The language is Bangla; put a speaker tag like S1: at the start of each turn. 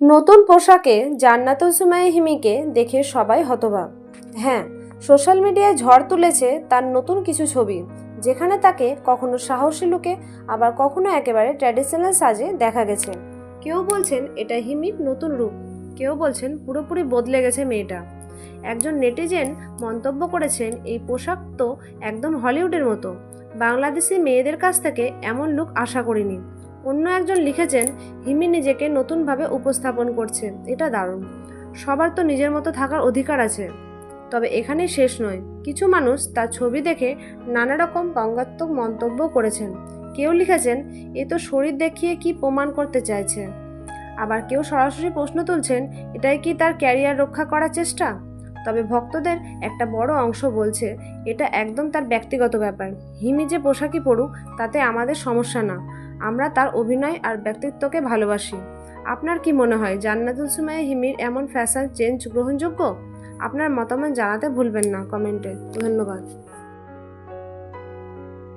S1: নতুন পোশাকে জান্নাতুল সুমাইয়া হিমিকে দেখে সবাই হতবাক। হ্যাঁ সোশ্যাল মিডিয়ায় ঝড় তুলেছে তার নতুন কিছু ছবি, যেখানে তাকে কখনো সাহসী লুকে, আবার কখনো একেবারে ট্র্যাডিশনাল সাজে দেখা গেছে। কেউ বলছেন, এটা হিমির নতুন রূপ। কেউ বলছেন, পুরোপুরি বদলে গেছে মেয়েটা। একজন নেটিজেন মন্তব্য করেছেন, এই পোশাক তো একদম হলিউডের মতো। বাংলাদেশি মেয়েদের কাছ থেকে এমন লুক আশা করিনি। অন্য একজন লিখেছেন হিমি নিজেকে নতুনভাবে উপস্থাপন করছে। এটা দারুণ। সবার তো নিজের মতো থাকার অধিকার আছে। তবে এখানেই শেষ নয়। কিছু মানুষ তার ছবি দেখে নানা রকম ব্যঙ্গাত্মক মন্তব্য করেছেন। কেউ লিখেছেন, এ তো শরীর দেখিয়ে কি প্রমাণ করতে চাইছে? আবার কেউ সরাসরি প্রশ্ন তুলছেন, এটাই কি তার ক্যারিয়ার রক্ষা করার চেষ্টা? তবে ভক্তদের একটা বড় অংশ বলছে, এটা একদম তার ব্যক্তিগত ব্যাপার। হিমি যে পোশাকই পড়ুক তাতে আমাদের সমস্যা না। আমরা তার অভিনয় আর ব্যক্তিত্বকে ভালোবাসি। আপনার কি মনে হয় জান্নাতুল সুমাইয়া হিমির এমন ফ্যাশন চেঞ্জ গ্রহণযোগ্য? আপনার মতামত জানাতে ভুলবেন না কমেন্টে। ধন্যবাদ।